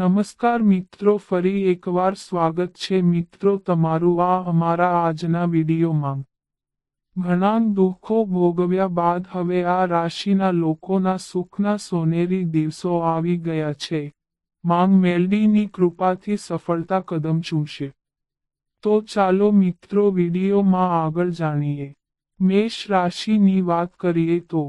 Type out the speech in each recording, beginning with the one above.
નમસ્કાર મિત્રો, ફરી એકવાર સ્વાગત છે મિત્રો તમારું આ અમારા આજના વિડીયોમાં. ઘણા દુઃખો ભોગવ્યા બાદ હવે આ રાશિના લોકોના સુખના સોનેરી દિવસો આવી ગયા છે. માંગ મેલડીની કૃપાથી સફળતા કદમ ચૂમશે તો ચાલો મિત્રો વિડીયોમાં આગળ જાણીએ. મેષ રાશિની વાત કરીએ તો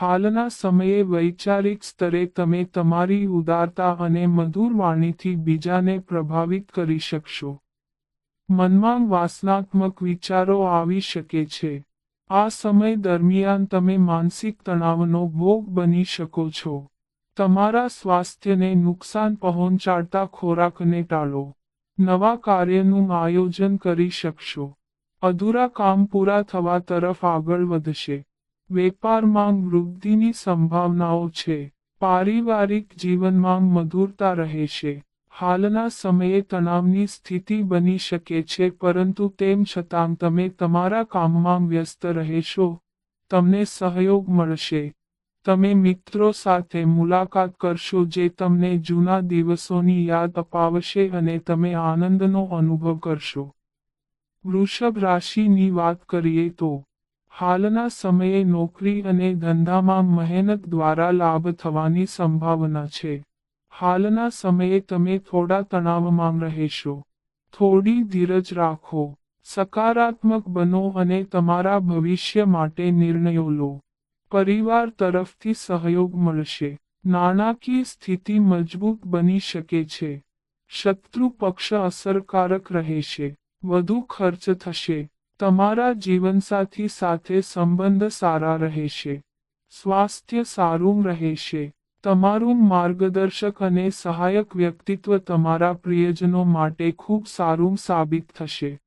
હાલના સમયે વૈચારિક સ્તરે તમે તમારી ઉદારતા અને મધુર વાણીથી બીજાને પ્રભાવિત કરી શકશો. મનમાં વાસનાત્મક વિચારો આવી શકે છે. આ સમય દરમિયાન તમે માનસિક તણાવનો ભોગ બની શકો છો. તમારા સ્વાસ્થ્યને નુકસાન પહોંચાડતા ખોરાકને ટાળો. નવા કાર્યનું આયોજન કરી શકશો. અધૂરા કામ પૂરા થવા તરફ આગળ વધશે. વેપારમાં વૃદ્ધિની સંભાવનાઓ છે. પારિવારિક જીવનમાં મધુરતા રહેશે હાલના સમયે તણાવની સ્થિતિ બની શકે છે, પરંતુ તેમ છતાં તમે તમારા કામમાં વ્યસ્ત રહેશો. તમને સહયોગ મળશે. તમે મિત્રો સાથે મુલાકાત કરશો જે તમને જૂના દિવસોની યાદ અપાવશે અને તમે આનંદનો અનુભવ કરશો. વૃષભ રાશિની વાત કરીએ તો હાલના સમયે નોકરી અને ધંધામાં મહેનત દ્વારા લાભ થવાની સંભાવના છે. હાલના સમયે તમે થોડા તણાવમાં રહેશો. થોડી ધીરજ રાખો. સકારાત્મક બનો અને તમારા ભવિષ્ય માટે નિર્ણયો લો. પરિવાર તરફથી સહયોગ મળશે. નાણાકીય સ્થિતિ મજબૂત બની શકે છે. શત્રુ પક્ષ અસરકારક રહેશે. વધુ ખર્ચ થશે. તમારા જીવનસાથી સાથે સંબંધ સારા રહેશે. સ્વાસ્થ્ય સારું રહેશે. તમારું માર્ગદર્શક અને સહાયક વ્યક્તિત્વ તમારા પ્રિયજનો માટે ખૂબ સારું સાબિત થશે.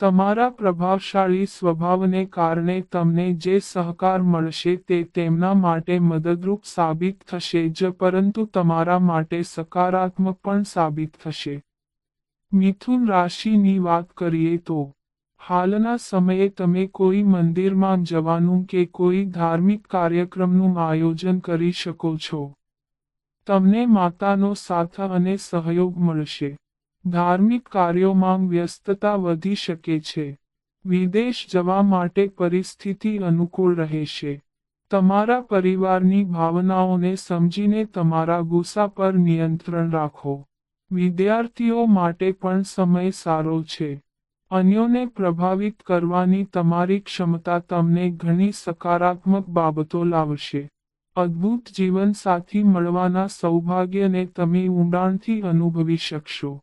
તમારા પ્રભાવશાળી સ્વભાવને કારણે તમને જે સહકાર મળશે તે તેમના માટે મદદરૂપ સાબિત થશે જ પરંતુ તમારા માટે સકારાત્મક પણ સાબિત થશે. મિથુન રાશિની વાત કરીએ તો હાલના સમયે તમે કોઈ મંદિરમાં જવાનું કે કોઈ ધાર્મિક કાર્યક્રમનું આયોજન કરી શકો છો. તમને માતાનો સાથ અને સહયોગ મળશે. ધાર્મિક કાર્યોમાં વ્યસ્તતા વધી શકે છે. વિદેશ જવા માટે પરિસ્થિતિ અનુકૂળ રહેશે. તમારા પરિવારની ભાવનાઓને સમજીને તમારા ગુસ્સા પર નિયંત્રણ રાખો. વિદ્યાર્થીઓ માટે પણ સમય સારો છે. અન્યોને પ્રભાવિત કરવાની તમારી ક્ષમતા તમને ઘણી સકારાત્મક બાબતો લાવશે. અદ્ભુત જીવનસાથી મળવાના સૌભાગ્યને તમે ઊંડાણથી અનુભવી શકશો.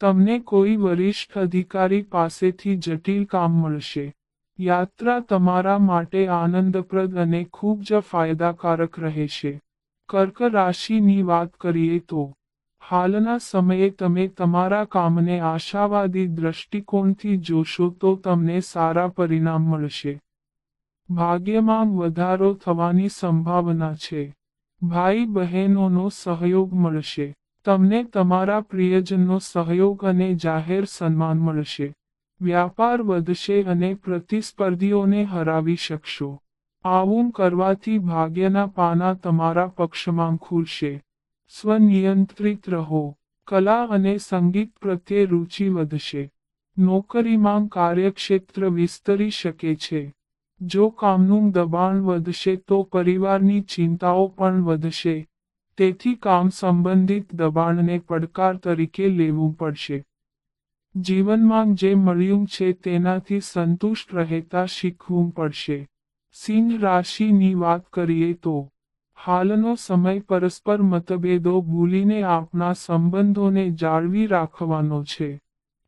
તમને કોઈ વરિષ્ઠ અધિકારી પાસેથી જટિલ કામ મળશે. યાત્રા તમારા માટે આનંદપ્રદ અને ખૂબ જ ફાયદાકારક રહેશે. કર્ક રાશિની વાત કરીએ તો હાલના સમયે તમે તમારા કામને આશાવાદી દ્રષ્ટિકોણથી જોશો તો તમને સારા પરિણામ મળશે. ભાગ્યમાં વધારો થવાની સંભાવના છે. ભાઈ બહેનોનો સહયોગ મળશે. તમને તમારા પ્રિયજનનો સહયોગ અને જાહેર સન્માન મળશે. વ્યાપાર વધશે અને પ્રતિસ્પર્ધીઓને હરાવી શકશો. આવું કરવાથી ભાગ્યના પાના તમારા પક્ષમાં ખુલશે. સ્વનિયંત્રિત રહો. કલા અને સંગીત પ્રત્યે રુચિ વધશે. નોકરીમાં કાર્યક્ષેત્ર વિસ્તરી શકે છે. જો કામનું દબાણ વધશે તો પરિવારની ચિંતાઓ પણ વધશે. તેથી કામ સંબંધિત દબાણને પડકાર તરીકે લેવું પડશે. જીવનમાં જે મળ્યું છે તેનાથી સંતુષ્ટ રહેતા શીખવું પડશે. સિંહ રાશિની વાત કરીએ તો હાલનો સમય પરસ્પર મતભેદો ભૂલીને આપના સંબંધોને જાળવી રાખવાનો છે.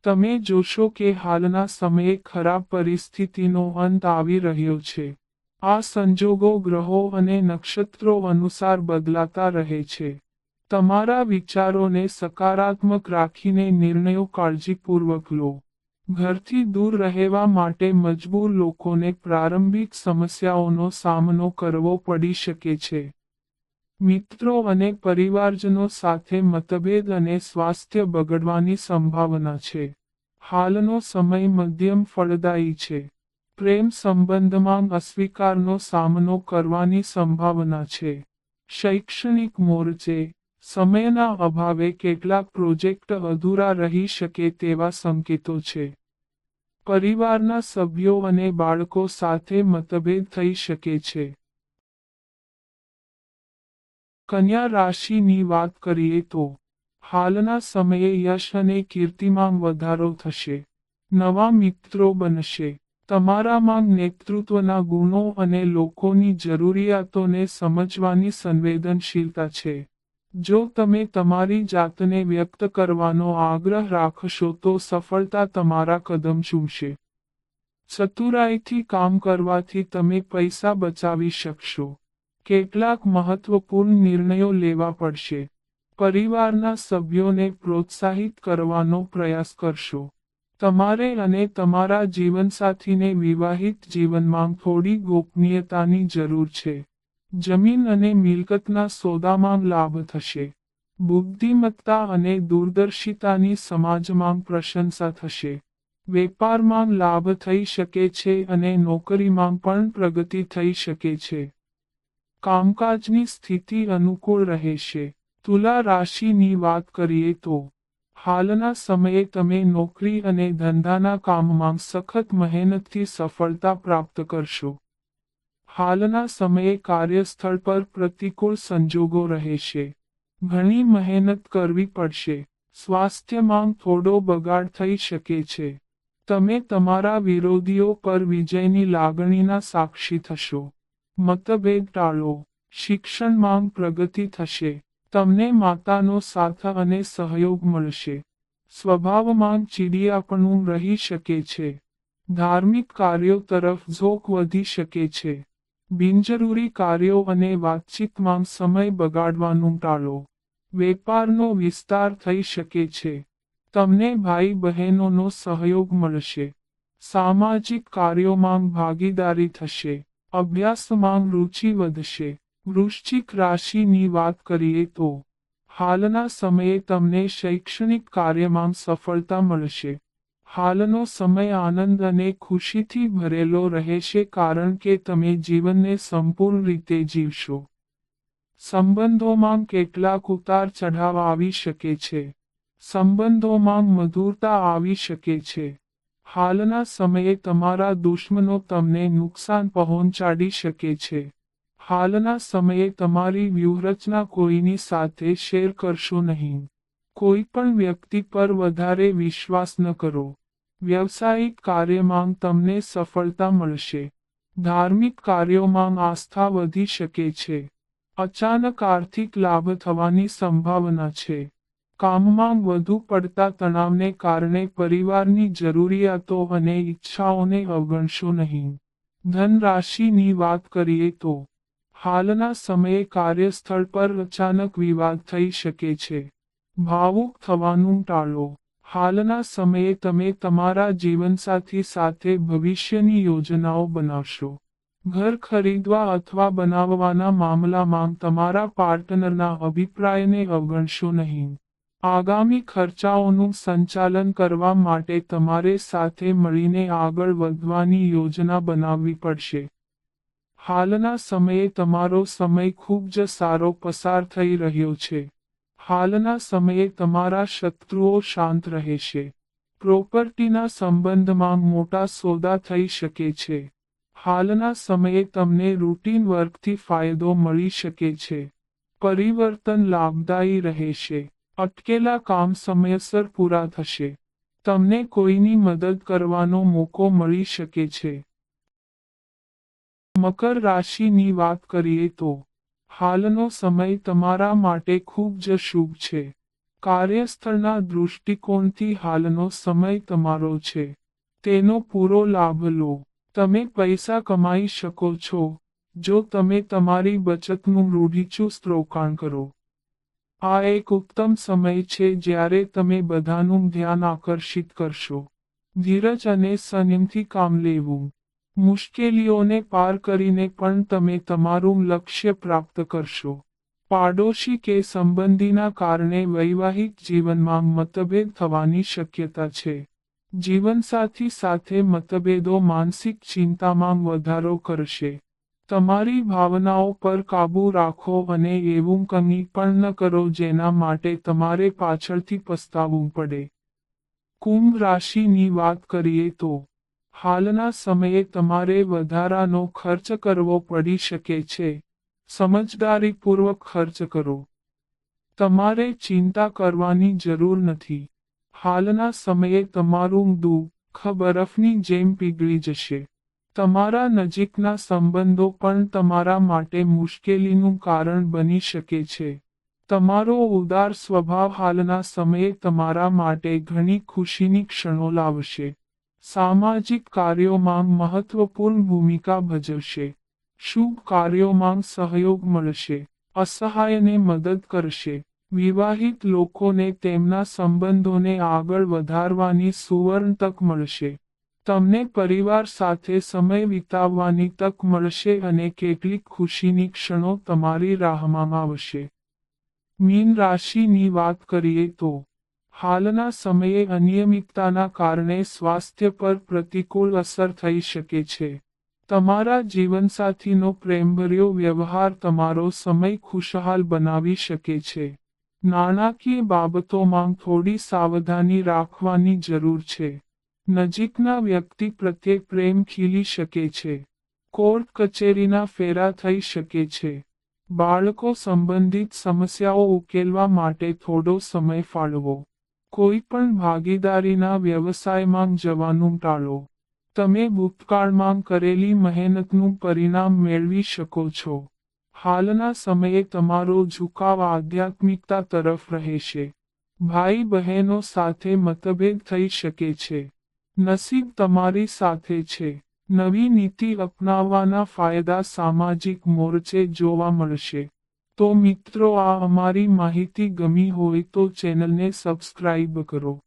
તમે જોશો કે હાલના સમયે ખરાબ પરિસ્થિતિનો અંત આવી રહ્યો છે. આ સંજોગો ગ્રહો અને નક્ષત્રો અનુસાર બદલાતા રહે છે. તમારા વિચારોને સકારાત્મક રાખીને નિર્ણયો કાળજીપૂર્વક લો. ઘરથી દૂર રહેવા માટે મજબૂર લોકોને પ્રારંભિક સમસ્યાઓનો સામનો કરવો પડી શકે છે. મિત્રો અને પરિવારજનો સાથે મતભેદ અને સ્વાસ્થ્ય બગડવાની સંભાવના છે. હાલનો સમય મધ્યમ ફળદાયી છે. પ્રેમ સંબંધમાં અસ્વીકારનો સામનો કરવાની સંભાવના છે. શૈક્ષણિક મોરચે સમયના અભાવે કેટલાક પ્રોજેક્ટ અધૂરા રહી શકે તેવા સંકેતો છે. પરિવારના સભ્યો અને બાળકો સાથે મતભેદ થઈ શકે છે. કન્યા રાશિની વાત કરીએ તો, હાલના સમયે યશ અને કીર્તિમાં વધારો થશે. નવા મિત્રો બનશે. તમારામાં નેતૃત્વના ગુણો અને લોકોની જરૂરિયાતોને સમજવાની સંવેદનશીલતા છે. જો તમે તમારી જાતને વ્યક્ત કરવાનો આગ્રહ રાખશો તો સફળતા તમારા કદમ ચૂમશે. ચતુરાઈથી કામ કરવાથી તમે પૈસા બચાવી શકશો. કેટલાક મહત્વપૂર્ણ નિર્ણયો લેવા પડશે. પરિવારના સભ્યોને પ્રોત્સાહિત કરવાનો પ્રયાસ કરશો. તમારે અને તમારા જીવનસાથીને વિવાહિત જીવનમાં થોડી ગોપનીયતાની જરૂર છે. જમીન અને મિલકતના સોદામાં લાભ થશે. બુદ્ધિમત્તા અને દૂરદર્શિતાની સમાજમાં પ્રશંસા થશે. વેપારમાં લાભ થઈ શકે છે અને નોકરીમાં પણ પ્રગતિ થઈ શકે છે. કામકાજની સ્થિતિ અનુકૂળ રહેશે. તુલા રાશિની વાત કરીએ તો, હાલના સમયે તમે નોકરી અને ધંધાના કામમાં સખત મહેનતથી સફળતા પ્રાપ્ત કરશો. હાલના સમયે કાર્યસ્થળ પર પ્રતિકૂળ સંજોગો રહેશે. ઘણી મહેનત કરવી પડશે. સ્વાસ્થ્યમાં થોડો બગાડ થઈ શકે છે. તમે તમારા વિરોધીઓ પર વિજયની લાગણીના સાક્ષી થશો. મતભેદ ટાળો. શિક્ષણમાં પ્રગતિ થશે. તમને માતાનો સાથ અને સહયોગ મળશે. સ્વભાવમાં ચીડિયાપણું રહી શકે છે. ધાર્મિક કાર્યો તરફ ઝોક વધી શકે છે. બિનજરૂરી કાર્યો અને વાતચીતમાં સમય બગાડવાનું ટાળો. વેપારનો વિસ્તાર થઈ શકે છે. તમને ભાઈ બહેનોનો સહયોગ મળશે. સામાજિક કાર્યોમાં ભાગીદારી થશે. અભ્યાસમાં રુચિ વધશે. વૃશ્ચિક રાશિની વાત કરીએ તો, હાલના સમયે તમને શૈક્ષણિક કાર્યમાં સફળતા મળશે. હાલનો સમય આનંદ અને ખુશીથી ભરેલો રહેશે કારણ કે તમે જીવનને સંપૂર્ણ રીતે જીવશો. સંબંધોમાં કેટલાક ઉતાર ચઢાવ આવી શકે છે. સંબંધોમાં મધુરતા આવી શકે છે. હાલના સમયે તમારા દુશ્મનો તમને નુકસાન પહોંચાડી શકે છે. હાલના સમયે તમારી વ્યૂહરચના કોઈની સાથે શેર કરશો નહીં. કોઈ પણ વ્યક્તિ પર વધારે વિશ્વાસ ન કરો. વ્યવસાયિક કાર્યમાં તમને સફળતા મળશે. ધાર્મિક કાર્યોમાં આસ્થા વધી શકે છે. અચાનક આર્થિક લાભ થવાની સંભાવના છે. કામમાં વધુ પડતા તણાવને કારણે પરિવારની જરૂરિયાતો અને ઈચ્છાઓને અવગણશો નહીં. ધનરાશિની વાત કરીએ તો, હાલના સમયે કાર્યસ્થળ પર અચાનક વિવાદ થઈ શકે છે. ભાવુક થવાનું ટાળો. હાલના સમયે તમે તમારા જીવનસાથી સાથે ભવિષ્યની યોજનાઓ બનાવશો. ઘર ખરીદવા અથવા બનાવવાના મામલામાં તમારા પાર્ટનરના અભિપ્રાયને અવગણશો નહીં. આગામી ખર્ચાઓનું સંચાલન કરવા માટે તમારે સાથે મળીને આગળ વધવાની યોજના બનાવવી પડશે. હાલના સમયે તમારો સમય ખૂબ જ સારો પસાર થઈ રહ્યો છે. હાલના સમયે તમારા શત્રુઓ શાંત રહેશે. પ્રોપર્ટીના સંબંધમાં મોટા સોદા થઈ શકે છે. હાલના સમયે તમને રૂટીન વર્કથી ફાયદો મળી શકે છે. પરિવર્તન લાભદાયી રહેશે. અટકેલા કામ સમયસર પૂરા થશે. તમને કોઈની મદદ કરવાનો મોકો મળી શકે છે. મકર રાશિની વાત કરીએ તો, હાલનો સમય તમારા માટે ખૂબ જ શુભ છે. કાર્યસ્થળના દૃષ્ટિકોણથી હાલનો સમય તમારો છે. તેનો પૂરો લાભ લો. તમે પૈસા કમાઈ શકો છો. જો તમે તમારી બચતનું રૂઢિચુસ્ત રોકાણ કરો. આ એક ઉત્તમ સમય છે જ્યારે તમે બધાનું ધ્યાન આકર્ષિત કરશો. ધીરજ અને સંયમથી કામ લેવું. મુશ્કેલીઓને પાર કરીને પણ તમે તમારું લક્ષ્ય પ્રાપ્ત કરશો. પાડોશી કે સંબંધીના કારણે વૈવાહિક જીવનમાં મતભેદ થવાની શક્યતા છે. જીવનસાથી સાથે મતભેદો માનસિક ચિંતામાં વધારો કરશે. તમારી ભાવનાઓ પર કાબૂ રાખો અને એવું કંઈ પણ ન કરો જેના માટે તમારે પાછળથી પસ્તાવવું પડે. કુંભ રાશિની વાત કરીએ તો, હાલના સમયે તમારે વધારાનો ખર્ચ કરવો પડી શકે છે. સમજદારીપૂર્વક ખર્ચ કરો. તમારે ચિંતા કરવાની જરૂર નથી. હાલના સમયે તમારું દુઃખ બરફની જેમ પીગળી જશે. તમારા નજીકના સંબંધો પણ તમારા માટે મુશ્કેલીનું કારણ બની શકે છે. તમારો ઉદાર સ્વભાવ હાલના સમયે તમારા માટે ઘણી ખુશીની ક્ષણો લાવશે. સામાજિક કાર્યોમાં મહત્વપૂર્ણ ભૂમિકા ભજવશે. શુભ કાર્યોમાં સહયોગ મળશે. અસહાયને મદદ કરશે. વિવાહિત લોકોને તેમના સંબંધોને આગળ વધારવાની સુવર્ણ તક મળશે. તમને પરિવાર સાથે સમય વિતાવવાની તક મળશે અને કેટલીક ખુશીની ક્ષણો તમારી રાહમાં આવશે. મીન રાશિની વાત કરીએ તો, હાલના સમયે અનિયમિતતાના કારણે સ્વાસ્થ્ય પર પ્રતિકૂળ અસર થઈ શકે છે. તમારા જીવનસાથીનો પ્રેમભર્યો વ્યવહાર તમારો સમય ખુશહાલ બનાવી શકે છે. નાણાકીય બાબતોમાં થોડી સાવધાની રાખવાની જરૂર છે. નજીકના વ્યક્તિ પ્રત્યે પ્રેમ ખીલી શકે છે. કોર્ટ કચેરીના ફેરા થઈ શકે છે. બાળકો સંબંધિત સમસ્યાઓ ઉકેલવા માટે થોડો સમય ફાળવો. કોઈ પણ ભાગીદારીના વ્યવસાયમાં જવાનું ટાળો. તમે ભૂતકાળમાં કરેલી મહેનતનું પરિણામ મેળવી શકો છો. હાલના સમયે તમારો ઝુકાવ આધ્યાત્મિકતા તરફ રહેશે. ભાઈ બહેનો સાથે મતભેદ થઈ શકે છે. નસીબ તમારી સાથે છે. નવી નીતિ અપનાવવાના ફાયદા સામાજિક મોરચે જોવા મળશે. તો મિત્રો, આ અમારી માહિતી ગમી હોય તો ચેનલને સબસ્ક્રાઇબ કરો.